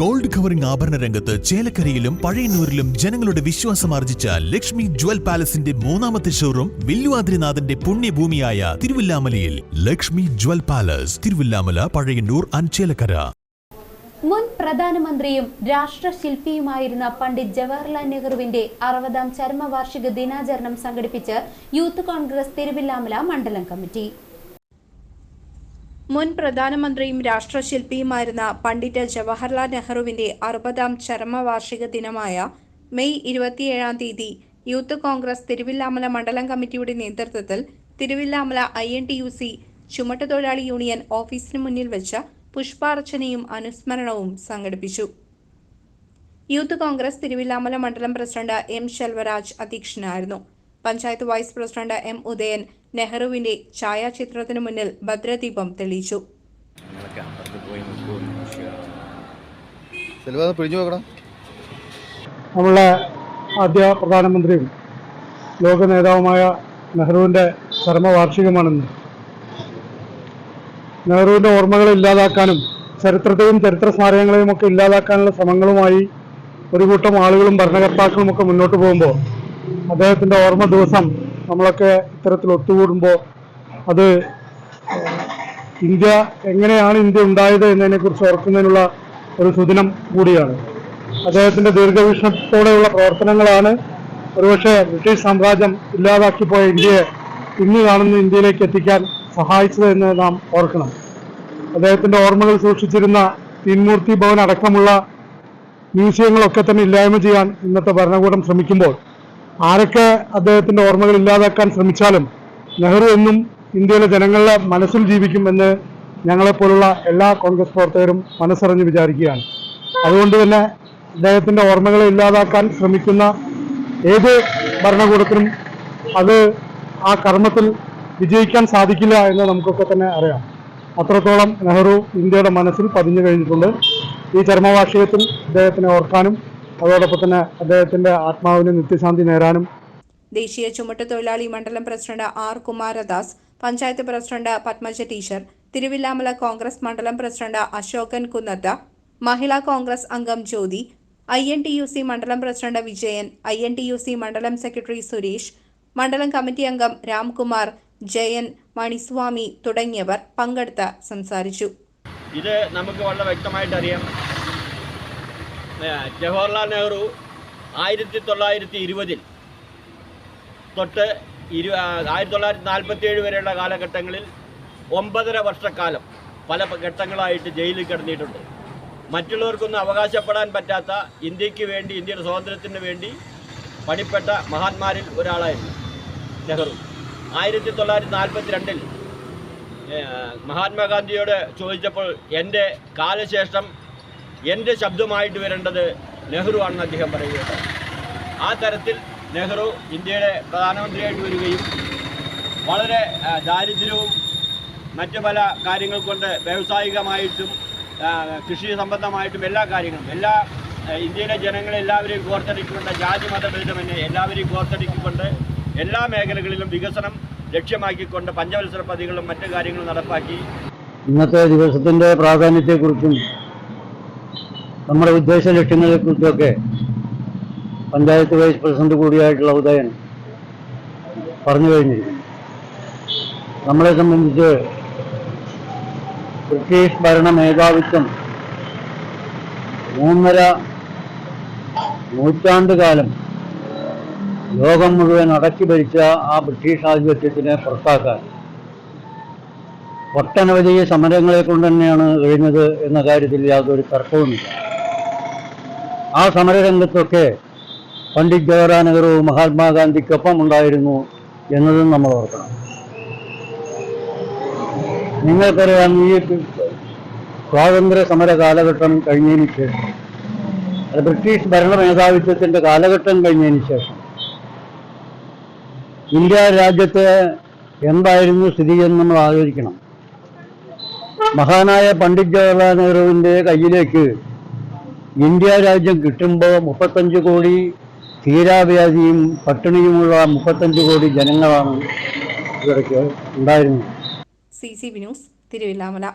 Gold covering ആഭരണ രംഗത്ത് ചേലക്കരയിലും പഴയന്നൂരിലും ജനങ്ങളുടെ വിശ്വാസം ആർജിച്ച ലക്ഷ്മി ജ്വൽ പാലസിന്റെ മൂന്നാമത്തെ ഷോറൂം വില്ലുവാദ്രിനാഥന്റെ പുണ്യഭൂമിയായ തിരുവില്ലാമലയിൽ. ലക്ഷ്മി ജ്വൽ പാലസ് തിരുവില്ലാമല പഴയന്നൂർ അഞ്ചേലക്കര മുൻ പ്രധാനമന്ത്രിയും രാഷ്ട്രശില്പിയുമായിരുന്ന പണ്ഡിറ്റ് ജവഹർലാൽ നെഹ്റുവിന്റെ അറുപതാം ചരമവാർഷിക ദിനാചരണം സംഘടിപ്പിച്ച് യൂത്ത് കോൺഗ്രസ് തിരുവില്ലാമല മണ്ഡലം കമ്മിറ്റി. മുൻ പ്രധാനമന്ത്രിയും രാഷ്ട്രശില്പിയുമായിരുന്ന പണ്ഡിറ്റ് ജവഹർലാൽ നെഹ്റുവിന്റെ അറുപതാം ചരമവാർഷിക ദിനമായ മെയ് ഇരുപത്തിയേഴാം തീയതി യൂത്ത് കോൺഗ്രസ് തിരുവില്ലാമല മണ്ഡലം കമ്മിറ്റിയുടെ നേതൃത്വത്തിൽ Thiruvilwamala I N T U C ചുമട്ടുതൊഴിലാളി union ഓഫീസിന് മുന്നിൽ വെച്ച പുഷ്പാർച്ചനയും അനുസ്മരണവും സംഘടിപ്പിച്ചു. യൂത്ത് കോൺഗ്രസ് തിരുവില്ലാമല മണ്ഡലം പ്രസിഡന്റ് എം ശെൽവരാജ് അധ്യക്ഷനായിരുന്നു. Panchayat vice president M Udayan നെഹ്റുവിന്റെ ഛായാചിത്രത്തിനു മുന്നിൽ ഭദ്രദീപം തെളിയിച്ചു. നമ്മളുടെ ആദ്യ പ്രധാനമന്ത്രിയും ലോക നേതാവുമായ നെഹ്റുവിന്റെ ചരമവാർഷികമാണെന്ന്. നെഹ്റുവിന്റെ ഓർമ്മകൾ ഇല്ലാതാക്കാനും ചരിത്രത്തെയും ചരിത്ര സ്മാരകങ്ങളെയും ഒക്കെ ഇല്ലാതാക്കാനുള്ള ശ്രമങ്ങളുമായി ഒരു കൂട്ടം ആളുകളും ഭരണകർത്താക്കളും ഒക്കെ മുന്നോട്ട് പോകുമ്പോൾ അദ്ദേഹത്തിന്റെ ഓർമ്മ ദിവസം നമ്മളൊക്കെ ഇത്തരത്തിൽ ഒത്തുകൂടുമ്പോൾ അത് ഇന്ത്യ എങ്ങനെയാണ് ഇന്ത്യ ഉണ്ടായത് എന്നതിനെക്കുറിച്ച് ഓർക്കുന്നതിനുള്ള ഒരു സുദിനം കൂടിയാണ്. അദ്ദേഹത്തിന്റെ ദീർഘവീക്ഷണത്തോടെയുള്ള പ്രവർത്തനങ്ങളാണ് ഒരുപക്ഷെ ബ്രിട്ടീഷ് സാമ്രാജ്യം ഇല്ലാതാക്കിപ്പോയ ഇന്ത്യയെ ഇന്ന് കാണുന്ന ഇന്ത്യയിലേക്ക് എത്തിക്കാൻ സഹായിച്ചത് എന്ന് നാം ഓർക്കണം. അദ്ദേഹത്തിന്റെ ഓർമ്മകൾ സൂക്ഷിച്ചിരുന്ന തീൻമൂർത്തി ഭവൻ അടക്കമുള്ള മ്യൂസിയങ്ങളൊക്കെ തന്നെ ഇല്ലായ്മ ചെയ്യാൻ ഇന്നത്തെ ഭരണകൂടം ശ്രമിക്കുമ്പോൾ ആരൊക്കെ അദ്ദേഹത്തിന്റെ ഓർമ്മകൾ ഇല്ലാതാക്കാൻ ശ്രമിച്ചാലും നെഹ്റു എന്നും ഇന്ത്യയിലെ ജനങ്ങളുടെ മനസ്സിൽ ജീവിക്കുമെന്ന് ഞങ്ങളെപ്പോലുള്ള എല്ലാ കോൺഗ്രസ് പ്രവർത്തകരും മനസ്സറിഞ്ഞ് വിചാരിക്കുകയാണ്. അതുകൊണ്ട് തന്നെ അദ്ദേഹത്തിന്റെ ഓർമ്മകളെ ഇല്ലാതാക്കാൻ ശ്രമിക്കുന്ന ഏത് ഭരണകൂടത്തിനും അത് ആ കർമ്മത്തിൽ വിജയിക്കാൻ സാധിക്കില്ല എന്ന് നമുക്കൊക്കെ തന്നെ അറിയാം. അത്രത്തോളം നെഹ്റു ഇന്ത്യയുടെ മനസ്സിൽ പതിഞ്ഞു കഴിഞ്ഞിട്ടുണ്ട്. ഈ ചരമവാർഷികത്തിൽ അദ്ദേഹത്തിനെ ഓർക്കാനും അതോടൊപ്പം തന്നെ അദ്ദേഹത്തിന്റെ ആത്മാവിന് നിത്യശാന്തി നേരാനും ദേശീയ ചുമട്ടുതൊഴിലാളി മണ്ഡലം president R Kumaradas panchayat president Padmaja teacher Thiruvilwamala Congress മണ്ഡലം പ്രസിഡന്റ് അശോകൻ കുന്നത്ത മഹിളാ കോൺഗ്രസ് അംഗം Jyothi I N T U C മണ്ഡലം president Vijayan I N T U C മണ്ഡലം സെക്രട്ടറി സുരേഷ് മണ്ഡലം കമ്മിറ്റി അംഗം രാംകുമാർ ജയൻ മണിസ്വാമി തുടങ്ങിയവർ പങ്കെടുത്ത് സംസാരിച്ചു. ഇത് നമുക്ക് വളരെ വ്യക്തമായിട്ട് അറിയാം. ജവഹർലാൽ നെഹ്റു ആയിരത്തി തൊള്ളായിരത്തി ഇരുപതിൽ തൊട്ട് ഇരു ആയിരത്തി തൊള്ളായിരത്തി നാൽപ്പത്തി ഏഴ് വരെയുള്ള കാലഘട്ടങ്ങളിൽ ഒമ്പതര വർഷക്കാലം പല ഘട്ടങ്ങളായിട്ട് ജയിലിൽ കിടന്നിട്ടുണ്ട്. മറ്റുള്ളവർക്കൊന്നും അവകാശപ്പെടാൻ പറ്റാത്ത ഇന്ത്യയ്ക്ക് വേണ്ടി ഇന്ത്യയുടെ സ്വാതന്ത്ര്യത്തിന് വേണ്ടി പണിപ്പെട്ട മഹാന്മാരിൽ ഒരാളായിരുന്നു നെഹ്റു. ആയിരത്തി തൊള്ളായിരത്തി നാൽപ്പത്തി രണ്ടിൽ മഹാത്മാഗാന്ധിയോട് ചോദിച്ചപ്പോൾ എന്റെ കാലശേഷം എന്റെ ശബ്ദമായിട്ട് വരേണ്ടത് നെഹ്റു ആണെന്ന് അദ്ദേഹം പറയുകയുണ്ടായി ആ തരത്തിൽ നെഹ്റു ഇന്ത്യയുടെ പ്രധാനമന്ത്രിയായിട്ട് വരികയും വളരെ ദാരിദ്ര്യവും മറ്റു പല കാര്യങ്ങൾ കൊണ്ട് വ്യാവസായികമായിട്ടും കൃഷി സംബന്ധമായിട്ടും എല്ലാ കാര്യങ്ങളും എല്ലാ ഇന്ത്യയിലെ ജനങ്ങളെ എല്ലാവരെയും കോർത്തടിക്കൊണ്ട് ജാതി മതഭേദമന്യേ എല്ലാവരെയും കോർത്തടിക്കൊണ്ട് എല്ലാ മേഖലകളിലും വികസനം ലക്ഷ്യമാക്കിക്കൊണ്ട് പഞ്ചവത്സര പദ്ധതികളും മറ്റു കാര്യങ്ങളും നടപ്പാക്കി. ഇന്നത്തെ ദിവസത്തിന്റെ പ്രാധാന്യത്തെക്കുറിച്ചും നമ്മുടെ ഉദ്ദേശ ലക്ഷ്യങ്ങളെക്കുറിച്ചൊക്കെ പഞ്ചായത്ത് വൈസ് പ്രസിഡന്റ് കൂടിയായിട്ടുള്ള ഉദയൻ പറഞ്ഞു കഴിഞ്ഞിരിക്കുന്നു. നമ്മളെ സംബന്ധിച്ച് ബ്രിട്ടീഷ് ഭരണ മേധാവിത്വം മൂന്നര നൂറ്റാണ്ട് കാലം ലോകം മുഴുവൻ അടക്കി ഭരിച്ച ആ ബ്രിട്ടീഷ് ആധിപത്യത്തിനെ പുറത്താക്കാൻ ഒട്ടനവധി സമരങ്ങളെ കൊണ്ട് തന്നെയാണ് കഴിഞ്ഞത് എന്ന കാര്യത്തിൽ യാതൊരു തർക്കവുമില്ല. ആ സമരരംഗത്തൊക്കെ പണ്ഡിറ്റ് ജവഹർലാൽ നെഹ്റു മഹാത്മാഗാന്ധിക്കൊപ്പം ഉണ്ടായിരുന്നു എന്നതും നമ്മൾ ഓർക്കണം. നിങ്ങൾക്കറിയാം ഈ സ്വാതന്ത്ര്യ സമര കാലഘട്ടം കഴിഞ്ഞതിന് ശേഷം അത് ബ്രിട്ടീഷ് ഭരണ മേധാവിത്വത്തിന്റെ കാലഘട്ടം കഴിഞ്ഞതിന് ശേഷം ഇന്ത്യ രാജ്യത്തെ എന്തായിരുന്നു സ്ഥിതി എന്ന് നമ്മൾ ആലോചിക്കണം. മഹാനായ പണ്ഡിറ്റ് ജവഹർലാൽ നെഹ്റുവിന്റെ കയ്യിലേക്ക് ഇന്ത്യ രാജ്യം കിട്ടുമ്പോൾ മുപ്പത്തഞ്ച് കോടി തീരാവ്യാധിയും പട്ടിണിയുമുള്ള മുപ്പത്തഞ്ച് കോടി ജനങ്ങളാണ് ഇവിടേക്ക് ഉണ്ടായിരുന്നത്. C C B news Thiruvilwamala.